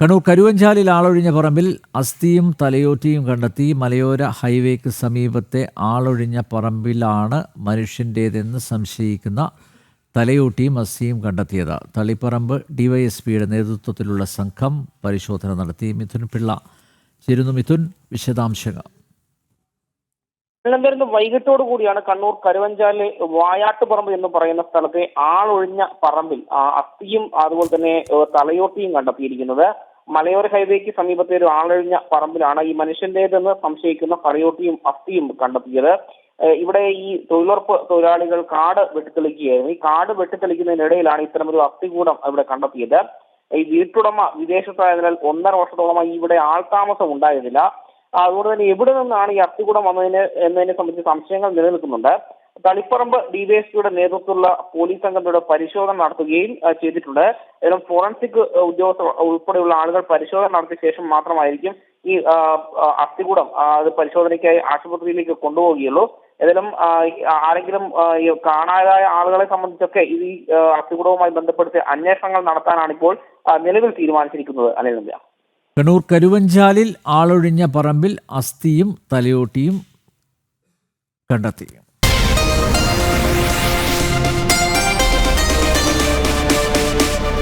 കണ്ണൂർ കരുവഞ്ചാലിൽ ആളൊഴിഞ്ഞ പറമ്പിൽ അസ്ഥിയും തലയോറ്റിയും കണ്ടെത്തി മലയോര ഹൈവേക്ക് സമീപത്തെ ആളൊഴിഞ്ഞ പറമ്പിലാണ് മനുഷ്യന്റേതെന്ന് സംശയിക്കുന്ന തലയോട്ടിയും അസ്ഥിയും കണ്ടെത്തിയത്. തളിപ്പറമ്പ് ഡിവൈഎസ്പിയുടെ നേതൃത്വത്തിലുള്ള സംഘം പരിശോധന നടത്തി. മിഥുൻ പിള്ള ചേരുന്നു മിഥുൻ വിശദാംശങ്ങൾ. തിരുവനന്തപുരത്ത് വൈകിട്ടോടു കൂടിയാണ് കണ്ണൂർ കരുവഞ്ചാലിലെ വായാട്ടുപറമ്പ് എന്ന് പറയുന്ന സ്ഥലത്തെ ആളൊഴിഞ്ഞ പറമ്പിൽ അസ്ഥിയും അതുപോലെ തന്നെ തലയോട്ടിയും കണ്ടെത്തിയിരിക്കുന്നത്. മലയോര ഹൈവേക്ക് സമീപത്തെ ഒരു ആളൊഴിഞ്ഞ പറമ്പിലാണ് ഈ മനുഷ്യന്റേതെന്ന് സംശയിക്കുന്ന കറിയോട്ടിയും അസ്ഥിയും കണ്ടെത്തിയത്. ഇവിടെ ഈ തൊഴിലുറപ്പ് തൊഴിലാളികൾ കാട് വെട്ടിത്തെളിക്കുകയായിരുന്നു. ഈ കാട് വെട്ടിത്തെളിക്കുന്നതിനിടയിലാണ് ഇത്തരമൊരു അസ്ഥികൂടം ഇവിടെ കണ്ടെത്തിയത്. ഈ വീട്ടുടമ വിദേശത്തായതിനാൽ ഒന്നര വർഷത്തോളമായി ഇവിടെ ആൾതാമസം ഉണ്ടായിരുന്നില്ല. അതുകൊണ്ട് തന്നെ എവിടെ നിന്നാണ് ഈ അസ്ഥികൂടം വന്നതിന് എന്നതിനെ സംബന്ധിച്ച് സംശയങ്ങൾ നിലനിൽക്കുന്നുണ്ട്. തളിപ്പറമ്പ് ഡിവൈഎസ്പിയുടെ നേതൃത്വത്തിലുള്ള പോലീസ് സംഘത്തിലൂടെ പരിശോധന നടത്തുകയും ചെയ്തിട്ടുണ്ട്. ഏതായാലും ഫോറൻസിക് ഉദ്യോഗസ്ഥർ ഉൾപ്പെടെയുള്ള ആളുകൾ പരിശോധന നടത്തിയ ശേഷം മാത്രമായിരിക്കും ഈ അസ്ഥികൂടം അത് പരിശോധനയ്ക്കായി ആശുപത്രിയിലേക്ക് കൊണ്ടുപോവുകയുള്ളൂ. ഏതായാലും ആരെങ്കിലും കാണാതായ ആളുകളെ സംബന്ധിച്ചൊക്കെ ഈ അസ്ഥികൂടവുമായി ബന്ധപ്പെടുത്തി അന്വേഷണങ്ങൾ നടത്താനാണ് ഇപ്പോൾ നിലവിൽ തീരുമാനിച്ചിരിക്കുന്നത്. അനിലില്ല കണ്ണൂർ കരുവഞ്ചാലിൽ ആളൊഴിഞ്ഞ പറമ്പിൽ അസ്ഥിയും തലയോട്ടിയും കണ്ടെത്തി.